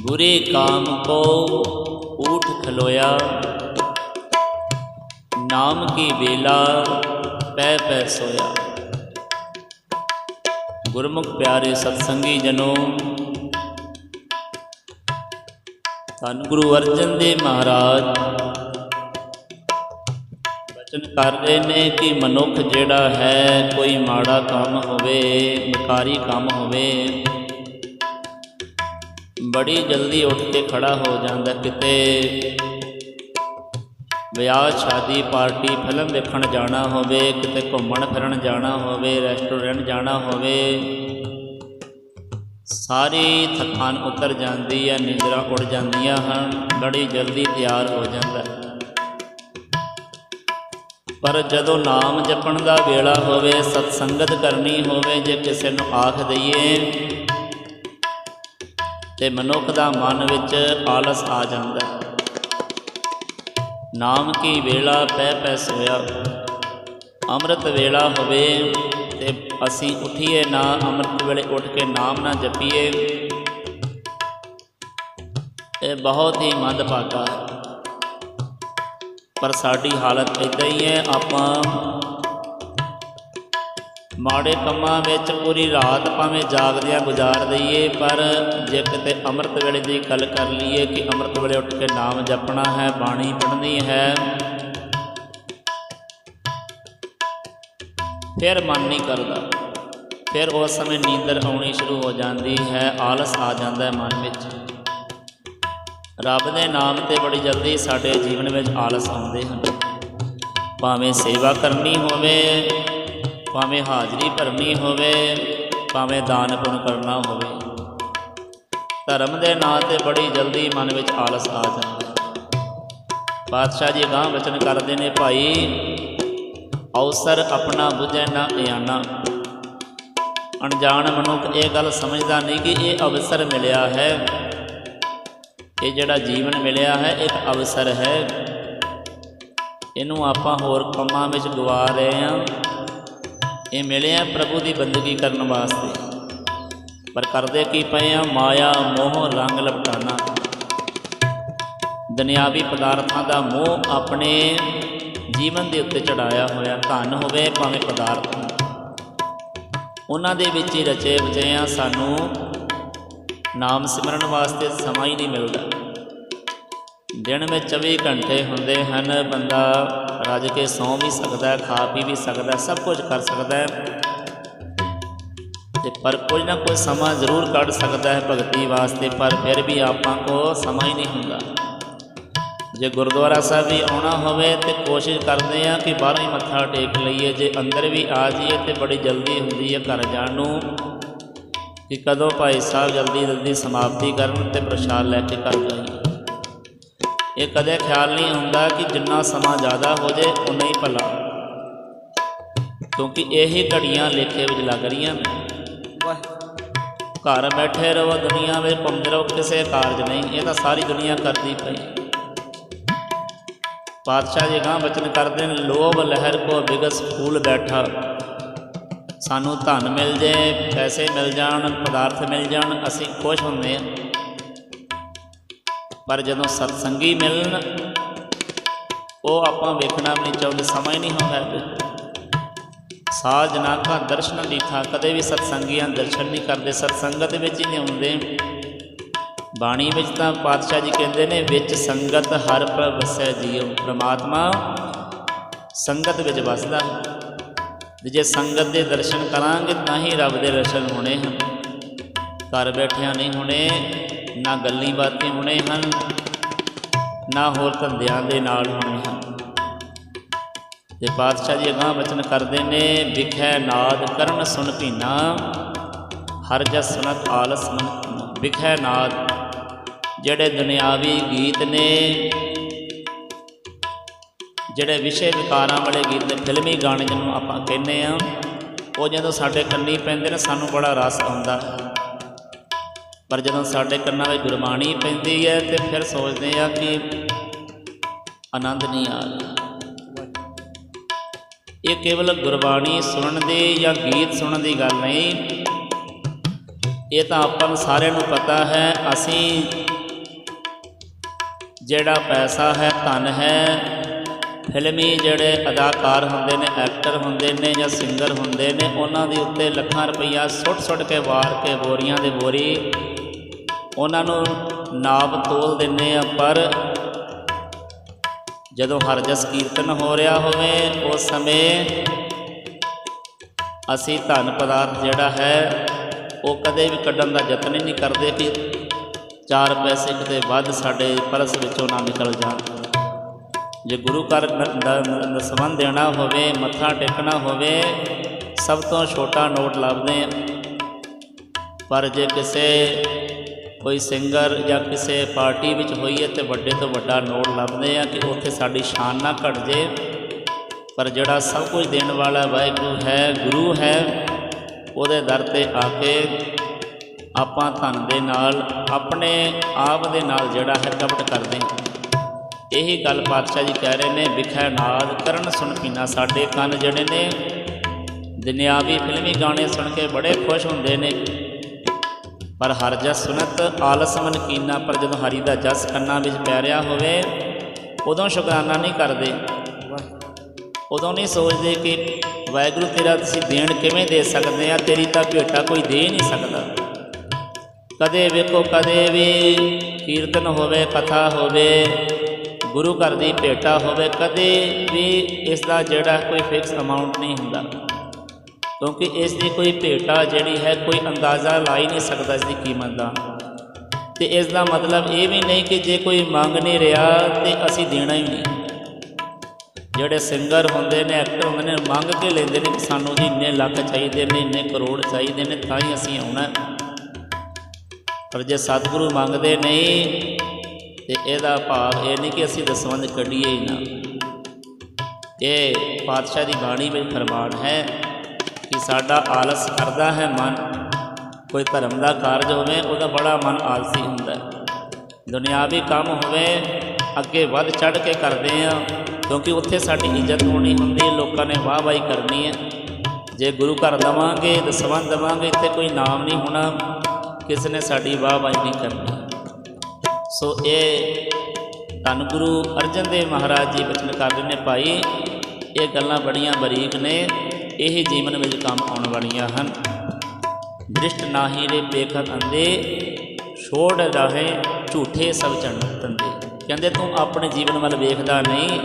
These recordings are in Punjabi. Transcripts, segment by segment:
ਬੁਰੇ ਕਾਮ ਕੋ ਊਠ ਖਲੋਇਆ। ਨਾਮ ਕੀ ਵੇਲਾ ਪੈ ਪੈ ਸੋਇਆ। ਗੁਰਮੁਖ ਪਿਆਰੇ ਸਤਸੰਗੀ ਜਨੋ ਧੰਨ ਗੁਰੂ ਅਰਜਨ ਦੇਵ ਮਹਾਰਾਜ, ਬਚਨ ਕਰ ਰਹੇ ਨੇ ਕਿ ਮਨੁੱਖ ਜਿਹੜਾ ਹੈ, ਕੋਈ ਮਾੜਾ ਕੰਮ ਹੋਵੇ ਵਿਕਾਰੀ ਕੰਮ ਹੋਵੇ ਬੜੀ ਜਲਦੀ ਉੱਠ ਕੇ ਖੜਾ ਹੋ ਜਾਂਦਾ ਕਿਤੇ। ਵਿਆਹ, ਸ਼ਾਦੀ, ਪਾਰਟੀ, ਫਿਲਮ ਵੇਖਣ ਜਾਣਾ ਹੋਵੇ, ਕਿਤੇ ਘੁੰਮਣ ਫਿਰਨ ਜਾਣਾ ਹੋਵੇ, ਰੈਸਟੋਰੈਂਟ ਜਾਣਾ ਹੋਵੇ। ਸਾਰੀ ਥਕਾਨ ਉਤਰ ਜਾਂਦੀ ਹੈ, ਨਿੰਦਰਾ ਉੱਡ ਜਾਂਦੀਆਂ ਹਨ, ਬੜੀ ਜਲਦੀ ਤਿਆਰ ਹੋ ਜਾਂਦਾ ਪਰ ਜਦੋਂ ਨਾਮ ਜਪਣ ਦਾ ਵੇਲਾ ਹੋਵੇ ਸਤਸੰਗਤ ਕਰਨੀ ਹੋਵੇ, ਜੇ ਕਿਸੇ ਨੂੰ ਆਖ ਦਈਏ ਤੇ ਮਨੁੱਖ ਦਾ ਮਨ ਵਿੱਚ ਆਲਸ ਆ ਜਾਂਦਾ ਨਾਮ ਕੀ ਵੇਲਾ ਪੈ ਪੈ ਸੋਇਆ। ਅੰਮ੍ਰਿਤ ਵੇਲਾ ਹੋਵੇ ਤੇ ਅਸੀਂ ਉਠੀਏ ਨਾ, ਅੰਮ੍ਰਿਤ ਵੇਲੇ ਉੱਠ ਕੇ ਨਾਮ ਨਾ ਜਪੀਏ। ਇਹ ਬਹੁਤ ਹੀ ਮੰਦਭਾਗਾ ਹੈ। ਪਰ ਸਾਡੀ ਹਾਲਤ ਇਦਾਂ ਹੀ ਹੈ, ਆਪਾਂ ਮਾੜੇ ਕੰਮਾਂ ਵਿੱਚ ਪੂਰੀ ਰਾਤ ਭਾਵੇਂ ਜਾਗਦਿਆਂ ਗੁਜ਼ਾਰ ਦਈਏ, ਪਰ ਜੇ ਕਿਤੇ ਅੰਮ੍ਰਿਤ ਵੇਲੇ ਦੀ ਗੱਲ ਕਰ ਲਈਏ ਕਿ ਅੰਮ੍ਰਿਤ ਵੇਲੇ ਉੱਠ ਕੇ ਨਾਮ ਜਪਣਾ ਹੈ, ਬਾਣੀ ਪੜ੍ਹਨੀ ਹੈ, ਫਿਰ ਮਨ ਨਹੀਂ ਕਰਦਾ। ਫਿਰ ਉਸ ਸਮੇਂ ਨੀਂਦਰ ਆਉਣੀ ਸ਼ੁਰੂ ਹੋ ਜਾਂਦੀ ਹੈ, ਆਲਸ ਆ ਜਾਂਦਾ ਹੈ ਮਨ ਵਿੱਚ। ਰੱਬ ਦੇ ਨਾਮ ਤੇ ਬੜੀ ਜਲਦੀ ਸਾਡੇ ਜੀਵਨ ਵਿੱਚ ਆਲਸ ਆਉਂਦੇ ਹਨ। ਭਾਵੇਂ ਸੇਵਾ ਕਰਨੀ ਹੋਵੇ ਭਾਵੇਂ ਹਾਜ਼ਰੀ ਭਰਨੀ ਹੋਵੇ, ਭਾਵੇਂ ਦਾਨ ਪੁੰਨ ਕਰਨਾ ਹੋਵੇ। ਧਰਮ ਦੇ ਨਾਂ ਤੇ ਬੜੀ ਜਲਦੀ ਮਨ ਵਿੱਚ ਆਲਸ ਆ ਜਾਂਦਾ ਪਾਤਸ਼ਾਹ ਜੀ ਗਾਂ ਵਚਨ ਕਰਦੇ ਨੇ, ਭਾਈ, ਅਵਸਰ ਆਪਣਾ ਬੁਝੈ ਨਾ ਇਆਨਾ। ਅਣਜਾਣ ਮਨੁੱਖ ਇਹ ਗੱਲ ਸਮਝਦਾ ਨਹੀਂ ਕਿ ਇਹ ਅਵਸਰ ਮਿਲਿਆ ਹੈ। ਇਹ ਜਿਹੜਾ ਜੀਵਨ ਮਿਲਿਆ ਹੈ, ਇੱਕ ਅਵਸਰ ਹੈ। ਇਹਨੂੰ ਆਪਾਂ ਹੋਰ ਕੰਮਾਂ ਵਿੱਚ ਗਵਾ ਰਹੇ ਹਾਂ ਇਹ ਮਿਲਿਆ ਪ੍ਰਭੂ ਦੀ ਬੰਦਗੀ ਕਰਨ ਵਾਸਤੇ। ਪਰ ਕਰਦੇ ਕੀ ਪਏ ਆ? ਮਾਇਆ, ਮੋਹ, ਰੰਗ ਲਪਟਾਣਾ ਦੁਨਿਆਵੀ ਪਦਾਰਥਾਂ ਦਾ ਮੋਹ ਆਪਣੇ ਜੀਵਨ ਦੇ ਉੱਤੇ ਚੜਾਇਆ ਹੋਇਆ ਧਨ ਹੋਵੇ, ਭਾਵੇਂ ਪਦਾਰਥ ਉਹਨਾਂ ਦੇ ਵਿੱਚ ਹੀ ਰਚੇ ਵਚੇ ਆ, ਸਾਨੂੰ ਨਾਮ ਸਿਮਰਨ ਵਾਸਤੇ ਸਮਾਂ ਹੀ ਨਹੀਂ ਮਿਲਦਾ। ਦਿਨ ਵਿੱਚ 24 ਘੰਟੇ ਹੁੰਦੇ ਹਨ, ਬੰਦਾ ਰੱਜ ਕੇ ਸੌਂ ਵੀ ਸਕਦਾ ਹੈ, ਖਾ ਪੀ ਵੀ ਸਕਦਾ ਹੈ, ਸਭ ਕੁਝ ਕਰ ਸਕਦਾ ਹੈ। ਤੇ ਪਰ ਕੋਈ ਨਾ ਕੋਈ ਸਮਾਂ ਜ਼ਰੂਰ ਕੱਢ ਸਕਦਾ ਹੈ ਭਗਤੀ ਵਾਸਤੇ, ਪਰ ਫਿਰ ਵੀ ਆਪਾਂ ਕੋ ਸਮਾਂ ਹੀ ਨਹੀਂ ਹੁੰਦਾ। ਜੇ ਗੁਰਦੁਆਰਾ ਸਾਹਿਬ ਵੀ ਆਉਣਾ ਹੋਵੇ ਤੇ ਕੋਸ਼ਿਸ਼ ਕਰਦੇ ਆ ਕਿ ਬਾਹਰੋਂ ਹੀ ਮੱਥਾ ਟੇਕ ਲਈਏ। ਜੇ ਅੰਦਰ ਵੀ ਆ ਜਾਈਏ ਤੇ ਬੜੀ ਜਲਦੀ ਹੁੰਦੀ ਹੈ ਘਰ ਜਾਣ ਨੂੰ ਕਿ ਕਦੋਂ ਭਾਈ ਸਾਹਿਬ ਜਲਦੀ ਜਲਦੀ ਸਮਾਪਤੀ ਕਰਨ ਤੇ ਪ੍ਰਸ਼ਾਦ ਲੈ ਕੇ ਘਰ ਜਾਈਏ। ਇਹ ਕਦੇ ਖਿਆਲ ਨਹੀਂ ਹੁੰਦਾ ਕਿ ਜਿੰਨਾ ਸਮਾਂ ਜ਼ਿਆਦਾ ਹੋ ਜਾਏ ਉਨਾ ਹੀ ਭਲਾ। ਕਿਉਂਕਿ ਇਹ ਘੜੀਆਂ ਲੇਖੇ ਵਿੱਚ ਲੱਗ ਰਹੀਆਂ ਨੇ। ਘਰ ਬੈਠੇ ਰਹੋ, ਦੁਨੀਆ ਵਿੱਚ ਘੁੰਮਦੇ ਰਹੋ, ਕਿਸੇ ਕਾਰਜ ਨਹੀਂ। ਇਹ ਤਾਂ ਸਾਰੀ ਦੁਨੀਆ ਕਰਦੀ ਪਈ। ਪਾਤਸ਼ਾਹ ਜੀ ਗਾਂ ਬਚਨ ਕਰਦੇ ਨੇ, ਲੋਭ ਲਹਿਰ ਕੋ ਬਿਗਸ ਫੂਲ ਬੈਠਾ। ਸਾਨੂੰ ਧਨ ਮਿਲ ਜੇ, ਪੈਸੇ ਮਿਲ ਜਾਣ, ਪਦਾਰਥ ਮਿਲ ਜਾਣ, ਅਸੀਂ ਖੁਸ਼ ਹੁੰਦੇ ਹਾਂ। ਪਰ ਜਦੋਂ ਸਤਸੰਗੀ ਮਿਲਣ, ਉਹ ਆਪਾਂ ਵੇਖਣਾ ਵੀ ਨਹੀਂ ਚਾਹੁੰਦੇ, ਸਮਾਂ ਹੀ ਨਹੀਂ ਹੁੰਦਾ ਸਾਜ ਨਾਖਾ ਦਰਸ਼ਨ ਲੀਠਾ ਕਦੇ ਵੀ ਸਤਸੰਗੀਆਂ ਦਰਸ਼ਨ ਨਹੀਂ ਕਰਦੇ, ਸਤਸੰਗਤ ਵਿੱਚ ਹੀ ਨਹੀਂ ਆਉਂਦੇ। ਬਾਣੀ ਵਿੱਚ ਤਾਂ ਪਾਤਸ਼ਾਹ ਜੀ ਕਹਿੰਦੇ ਨੇ, ਵਿੱਚ ਸੰਗਤ ਹਰ ਪ੍ਰਭ ਵਸੈ ਜੀਉ ਪ੍ਰਮਾਤਮਾ। ਸੰਗਤ ਵਿੱਚ ਵਸਦਾ। ਹੈ ਜੇ ਸੰਗਤ ਦੇ ਦਰਸ਼ਨ ਕਰਾਂਗੇ, ਤਾਂ ਹੀ ਰੱਬ ਦੇ ਦਰਸ਼ਨ ਹੋਣੇ ਹਨ। ਘਰ ਬੈਠਿਆਂ ਨਹੀਂ ਹੋਣੇ ਨਾ ਗੱਲੀ ਬਾਤਾਂ ਹੋਣੇ ਹਨ, ਨਾ ਹੋਰ ਧੰਦਿਆਂ ਦੇ ਨਾਲ ਹੋਣੇ ਹਨ ਤੇ ਪਾਤਸ਼ਾਹ ਜੀ ਅਗਾਂਹ ਬਚਨ ਕਰਦੇ ਨੇ, ਵਿਖੈ ਨਾਦ ਕਰਨ ਸੁਣ ਭੀਨਾ ਹਰ ਜਸ ਸੁਨਤ ਆਲਸ ਮਨ ਕੀਨਾ। ਵਿਖੈ ਨਾਦ, ਜਿਹੜੇ ਦੁਨਿਆਵੀ ਗੀਤ ਨੇ, ਜਿਹੜੇ ਵਿਸ਼ੇ ਵਿਕਾਰਾਂ ਵਾਲੇ ਗੀਤ ਨੇ, ਫਿਲਮੀ ਗਾਣੇ ਜਿਹਨੂੰ ਆਪਾਂ ਕਹਿੰਦੇ ਆ ਉਹ ਜਦੋਂ ਸਾਡੇ ਕੰਨੀ ਪੈਂਦੇ ਨੇ, ਸਾਨੂੰ ਬੜਾ ਰਸ ਆਉਂਦਾ ਹੈ ਪਰ ਜਦੋਂ ਸਾਡੇ ਕੰਨਾਂ ਵਿੱਚ ਗੁਰਬਾਣੀ ਪੈਂਦੀ ਹੈ ਤੇ ਫਿਰ ਸੋਚਦੇ ਆ ਕਿ ਆਨੰਦ ਨਹੀਂ ਆ ਰਿਹਾ। ਇਹ ਕੇਵਲ ਗੁਰਬਾਣੀ ਸੁਣਨ ਦੀ ਜਾਂ ਗੀਤ ਸੁਣਨ ਦੀ ਗੱਲ ਨਹੀਂ। ਇਹ ਤਾਂ ਆਪਾਂ ਨੂੰ ਸਾਰਿਆਂ ਨੂੰ ਪਤਾ ਹੈ, ਅਸੀਂ ਜਿਹੜਾ ਪੈਸਾ ਹੈ, ਧਨ ਹੈ, ਫਿਲਮੀ ਜਿਹੜੇ ਅਦਾਕਾਰ ਹੁੰਦੇ ਨੇ, ਐਕਟਰ ਹੁੰਦੇ ਨੇ ਜਾਂ ਸਿੰਗਰ ਹੁੰਦੇ ਨੇ, ਉਹਨਾਂ ਦੇ ਉੱਤੇ ਲੱਖਾਂ ਰੁਪਈਆ ਸੁੱਟ ਸੁੱਟ ਕੇ ਵਾਰ ਕੇ ਬੋਰੀਆਂ ਦੇ ਬੋਰੀ ਉਹਨਾਂ ਨੂੰ ਨਾਪ ਤੋਲ ਦਿੰਦੇ ਆ ਪਰ ਜਦੋਂ ਹਰਜਸ ਕੀਰਤਨ ਹੋ ਰਿਹਾ ਹੋਵੇ, ਉਸ ਸਮੇਂ ਅਸੀਂ ਧਨ ਪਦਾਰਥ ਜਿਹੜਾ ਹੈ, ਉਹ ਕਦੇ ਵੀ ਕੱਢਣ ਦਾ ਯਤਨ ਹੀ ਨਹੀਂ ਕਰਦੇ ਕਿ ਚਾਰ ਪੈਸੇ ਕਿਤੇ ਵੱਧ ਸਾਡੇ ਪਰਸ ਵਿੱਚੋਂ ਨਾ ਨਿਕਲ ਜਾਣ। ਜੇ ਗੁਰੂ ਘਰ ਨ- ਨ- ਦੇਣਾ ਹੋਵੇ, ਮੱਥਾ ਟੇਕਣਾ ਹੋਵੇ, ਸਭ ਤੋਂ ਛੋਟਾ ਨੋਟ ਲੱਭਦੇ ਆ ਪਰ ਜੇ ਕਿਸੇ ਕੋਈ ਸਿੰਗਰ ਜਾਂ ਕਿਸੇ ਪਾਰਟੀ ਵਿੱਚ ਹੋਈਏ ਤੇ ਵੱਡੇ ਤੋਂ ਵੱਡਾ ਨੋਟ ਲੱਭਦੇ ਆ ਕਿ ਉੱਥੇ ਸਾਡੀ ਸ਼ਾਨ ਨਾ ਘਟ ਜੇ। ਪਰ ਜਿਹੜਾ ਸਭ ਕੁਝ ਦੇਣ ਵਾਲਾ ਵਾਹਿਗੁਰੂ ਹੈ, ਗੁਰੂ ਹੈ, ਉਹਦੇ ਦਰ ਤੇ ਆ ਕੇ ਆਪਾਂ ਧਨ ਦੇ ਨਾਲ, ਆਪਣੇ ਆਪ ਦੇ ਨਾਲ ਜਿਹੜਾ ਹੈ ਕਪਟ ਕਰਦੇ ਇਹੀ ਗੱਲ ਪਾਤਸ਼ਾਹ ਜੀ ਕਹਿ ਰਹੇ ਨੇ, ਵਿਖੈ ਨਾਦ, ਕਰਨ ਸੁਣ ਪੀਨਾ ਸਾਡੇ ਕੰਨ ਜਿਹੜੇ ਨੇ। ਦੁਨਿਆਵੀ ਫਿਲਮੀ ਗਾਣੇ ਸੁਣ ਕੇ ਬੜੇ ਖੁਸ਼ ਹੁੰਦੇ ਨੇ। ਪਰ ਹਰ ਜਸ ਸੁਨਤ ਆਲਸ ਮਨ ਕੀਨਾ, ਪਰ ਜਦੋਂ ਹਰੀ ਦਾ ਜਸ ਕੰਨਾਂ ਵਿੱਚ ਪੈ ਰਿਹਾ ਹੋਵੇ, ਉਦੋਂ ਸ਼ੁਕਰਾਨਾ ਨਹੀਂ ਕਰਦੇ। ਉਦੋਂ ਨਹੀਂ ਸੋਚਦੇ ਕਿ ਵਾਹਿਗੁਰੂ ਤੇਰਾ ਤੁਸੀਂ ਦੇਣ ਕਿਵੇਂ ਦੇ ਸਕਦੇ ਆ, ਤੇਰੀ ਤਾਂ ਭੇਟਾ ਕੋਈ ਦੇ ਹੀ ਨਹੀਂ ਸਕਦਾ। ਕਦੇ ਵੇਖੋ, ਕਦੇ ਵੀ ਕੀਰਤਨ ਹੋਵੇ, ਕਥਾ ਹੋਵੇ, ਗੁਰੂ ਘਰ ਦੀ ਭੇਟਾ ਹੋਵੇ, ਕਦੇ ਵੀ ਇਸ ਦਾ ਜਿਹੜਾ ਕੋਈ ਫਿਕਸ ਅਮਾਉਂਟ ਨਹੀਂ ਹੁੰਦਾ। ਕਿਉਂਕਿ ਇਸ ਦੀ ਕੋਈ ਭੇਟਾ ਜਿਹੜੀ ਹੈ ਕੋਈ ਅੰਦਾਜ਼ਾ ਲਾ ਹੀ ਨਹੀਂ ਸਕਦਾ ਇਸ ਦੀ ਕੀਮਤ ਦਾ। ਤੇ ਇਸ ਦਾ ਮਤਲਬ ਇਹ ਵੀ ਨਹੀਂ ਕਿ ਜੇ ਕੋਈ ਮੰਗ ਨਹੀਂ ਰਿਹਾ ਤੇ ਅਸੀਂ ਦੇਣਾ ਹੀ ਨਹੀਂ। ਜਿਹੜੇ ਸਿੰਗਰ ਹੁੰਦੇ ਨੇ, ਐਕਟਰ ਹੁੰਦੇ ਨੇ, ਮੰਗ ਕੇ ਲੈਂਦੇ ਨੇ ਕਿ ਸਾਨੂੰ ਜੀ ਇੰਨੇ ਲੱਖ ਚਾਹੀਦੇ ਨੇ, ਇੰਨੇ ਕਰੋੜ ਚਾਹੀਦੇ ਨੇ, ਤਾਂ ਹੀ ਅਸੀਂ ਆਉਣਾ। ਪਰ ਜੇ ਸਤਿਗੁਰੂ ਮੰਗਦੇ ਨਹੀਂ, ਤੇ ਇਹਦਾ ਭਾਵ ਇਹ ਨਹੀਂ ਕਿ ਅਸੀਂ ਦਸਵੰਧ ਕੱਢੀਏ ਹੀ ਨਾ। ਇਹ ਪਾਤਸ਼ਾਹ ਦੀ ਬਾਣੀ ਵਿੱਚ ਫਰਮਾਨ ਹੈ ਕਿ ਸਾਡਾ ਆਲਸ ਕਰਦਾ ਹੈ ਮਨ। ਕੋਈ ਧਰਮ ਦਾ ਕਾਰਜ ਹੋਵੇ, ਉਹਦਾ ਬੜਾ ਮਨ ਆਲਸੀ ਹੁੰਦਾ ਦੁਨਿਆਵੀ ਕੰਮ ਹੋਵੇ, ਅੱਗੇ ਵੱਧ ਚੜ ਕੇ ਕਰਦੇ ਆ ਕਿਉਂਕਿ ਉੱਥੇ ਸਾਡੀ ਇੱਜ਼ਤ ਹੋਣੀ ਹੁੰਦੀ, ਲੋਕਾਂ ਨੇ ਵਾਹ ਵਾਹੀ ਕਰਨੀ ਹੈ। ਜੇ ਗੁਰੂ ਘਰ ਦਵਾਂਗੇ, ਦਸਵੰਧ ਦਵਾਂਗੇ, ਇੱਥੇ ਕੋਈ ਨਾਮ ਨਹੀਂ ਹੋਣਾ, ਕਿਸੇ ਨੇ ਸਾਡੀ ਵਾਹ ਵਾਹੀ ਨਹੀਂ ਕਰਨੀ। ਸੋ ਇਹ ਧੰਨ ਗੁਰੂ ਅਰਜਨ ਦੇਵ ਮਹਾਰਾਜ ਜੀ ਬਚਨ ਕਰਦੇ ਨੇ ਭਾਈ ਇਹ ਗੱਲਾਂ ਬੜੀਆਂ ਬਰੀਕ ਨੇ। ਇਹ ਜੀਵਨ ਵਿੱਚ ਕੰਮ ਆਉਣ ਵਾਲੀਆਂ ਹਨ। ਦ੍ਰਿਸ਼ਟ ਨਾਹੀ ਰੇ ਪੇਖਤ ਅੰਦੇ ਛੋੜ ਰਹੇ ਝੂਠੇ ਸਭ ਚੰਨ ਤੰਦੇ। ਕਹਿੰਦੇ, ਤੂੰ ਆਪਣੇ ਜੀਵਨ ਵੱਲ ਵੇਖਦਾ ਨਹੀਂ।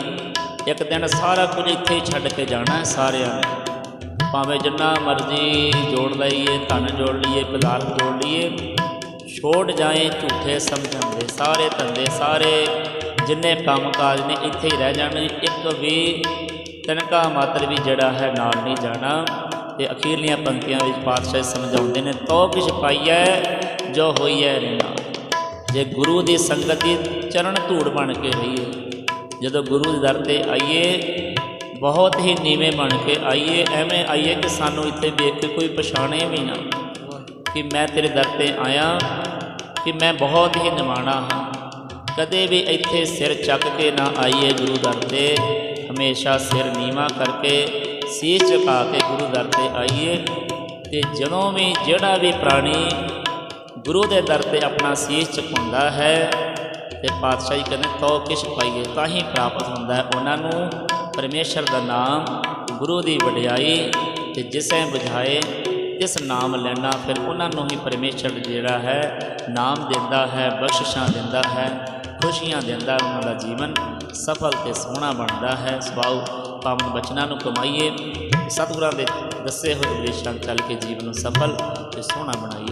ਇੱਕ ਦਿਨ ਸਾਰਾ ਕੁਝ ਇੱਥੇ ਹੀ ਛੱਡ ਕੇ ਜਾਣਾ ਸਾਰਿਆਂ ਨੇ। ਭਾਵੇਂ ਜਿੰਨਾ ਮਰਜ਼ੀ ਜੋੜ ਲਈਏ, ਧਨ ਜੋੜ ਲਈਏ ਪਦਾਰਥ ਜੋੜ ਲਈਏ, ਛੋੜ ਜਾਏ, ਝੂਠੇ ਸਮਝਣਦੇ ਸਾਰੇ ਧੰਦੇ ਸਾਰੇ ਜਿੰਨੇ ਕੰਮਕਾਜ ਨੇ ਇੱਥੇ ਹੀ ਰਹਿ ਜਾਣੇ ਇੱਕ ਵੀ ਤਿਨਕਾ ਮਾਤਰ ਵੀ ਜਿਹੜਾ ਹੈ ਨਾਲ ਨਹੀਂ ਜਾਣਾ। ਤੇ ਅਖੀਰਲੀਆਂ ਪੰਕਤੀਆਂ ਵਿੱਚ ਪਾਤਸ਼ਾਹ ਸਮਝਾਉਂਦੇ ਨੇ, ਤੋ ਕਿਛ ਪਾਈਐ, ਜੋ ਹੋਈਐ ਨਾ ਜੇ ਗੁਰੂ ਦੀ ਸੰਗਤ ਦੀ ਚਰਨ ਧੂੜ ਬਣ ਕੇ ਰਹੀਏ, ਜਦੋਂ ਗੁਰੂ ਦੇ ਦਰ ਤੇ ਆਈਏ, ਬਹੁਤ ਹੀ ਨੀਵੇਂ ਬਣ ਕੇ ਆਈਏ, ਐਵੇਂ ਆਈਏ ਕਿ ਸਾਨੂੰ ਇੱਥੇ ਵੇਖ ਕੇ ਕੋਈ ਪਛਾਣੇ ਵੀ ਨਾ ਕਿ ਮੈਂ ਤੇਰੇ ਦਰ ਤੇ ਆਇਆ, ਕਿ ਮੈਂ ਬਹੁਤ ਹੀ ਨਿਮਾਣਾ ਹਾਂ। ਕਦੇ ਵੀ ਇੱਥੇ ਸਿਰ ਚੱਕ ਕੇ ਨਾ ਆਈਏ ਗੁਰੂ ਦਰ ਤੇ। ਹਮੇਸ਼ਾ ਸਿਰ ਨੀਵਾ ਕਰਕੇ ਸੀਸ ਝੁਕਾ ਕੇ ਗੁਰੂ ਦਰ ਤੇ ਆਈਏ ਤੇ ਜਦੋਂ ਵੀ ਜਿਹੜਾ ਵੀ ਪ੍ਰਾਣੀ ਗੁਰੂ ਦੇ ਦਰ ਤੇ ਆਪਣਾ ਸੀਸ ਝੁਕਾਉਂਦਾ ਹੈ ਤੇ ਪਾਤਸ਼ਾਹੀ ਕਹਿੰਦੇ, ਤੋ ਕਿਛ ਪਾਈਏ ਤਾਂ ਹੀ ਪ੍ਰਾਪਤ ਹੁੰਦਾ ਹੈ। ਉਹਨਾਂ ਨੂੰ ਪਰਮੇਸ਼ਰ ਦਾ ਨਾਮ ਗੁਰੂ ਦੀ ਵਡਿਆਈ ਤੇ ਜਿਸੈ ਬੁਝਾਏ ਇਸ ਨਾਮ ਲੈਣਾ, ਫਿਰ ਉਹਨਾਂ ਨੂੰ ਹੀ ਪਰਮੇਸ਼ਰ ਜਿਹੜਾ ਹੈ, ਨਾਮ ਦਿੰਦਾ ਹੈ, ਬਖਸ਼ਿਸ਼ਾਂ ਦਿੰਦਾ ਹੈ। ਖੁਸ਼ੀਆਂ ਦਿੰਦਾ ਉਹਨਾਂ ਦਾ ਜੀਵਨ ਸਫਲ ਤੇ ਸੋਹਣਾ ਬਣਦਾ ਹੈ। ਸਵਾਉ, ਪਾਵਨ ਬਚਨਾਂ ਨੂੰ ਕਮਾਈਏ। ਸਤਿਗੁਰਾਂ ਦੇ ਦੱਸੇ ਹੋਏ ਉਪਦੇਸ਼ਾਂ ਚੱਲ ਕੇ ਜੀਵਨ ਨੂੰ ਸਫਲ ਤੇ ਸੋਹਣਾ ਬਣਾਈਏ।